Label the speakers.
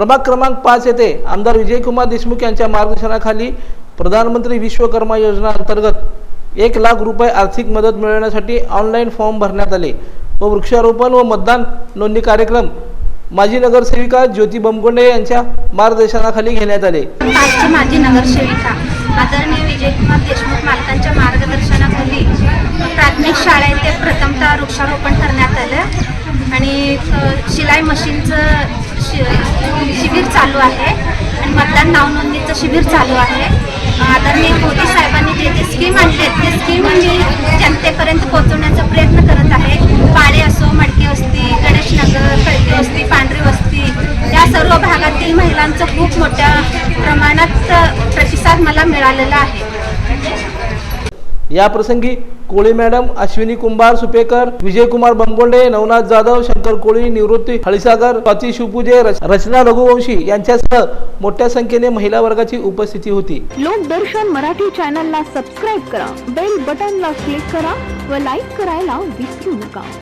Speaker 1: प्रभाग क्रमांक पाच येथे आमदार विजयकुमार देशमुख यांच्या मार्गदर्शनाखाली प्रधानमंत्री विश्वकर्मा योजना अंतर्गत एक लाख रुपये आर्थिक मदत मिळवण्यासाठी ऑनलाईन फॉर्म भरण्यात आले. व वृक्षारोपण व मतदान नोंदणी कार्यक्रम माजी नगरसेविका ज्योती बमगोंडे यांच्या मार्गदर्शनाखाली घेण्यात आले.
Speaker 2: पाचची माजी नगरसेविका आदरणीय विजयकुमार देशमुख मालकांच्या मार्गदर्शनाखाली प्राथमिक शाळा प्रथमतः वृक्षारोपण करण्यात आलं. आणि शिलाई मशीनचं शि शिबिर चालू आहे आणि मतदान नावनोंदणीचं शिबिर चालू आहे. आदरणीय मोदी साहेबांनी जे जे स्कीम आणले ते स्कीम मी जनतेपर्यंत पोहोचवण्याचा प्रयत्न करत आहे. पाळे असो मडकी वस्ती गणेशनगर खडकी वस्ती पांढरी वस्ती या सर्व भागातील महिलांचं खूप मोठ्या प्रमाणात प्रतिसाद मला मिळालेला आहे.
Speaker 1: या प्रसंगी कोळी मॅडम अश्विनी कुंभार सुपेकर विजयकुमार बमगोंडे नवनाथ जाधव शंकर कोळी निवृत्ती हळीसागर स्वाती शिवपूजे रच- रचना रघुवंशी यांच्यासह मोठ्या संख्येने महिला वर्गाची उपस्थिती होती.
Speaker 3: लोकदर्शन मराठी चॅनलला सबस्क्राईब करा बेल बटनला क्लिक करा व लाईक करायला विसरू नका.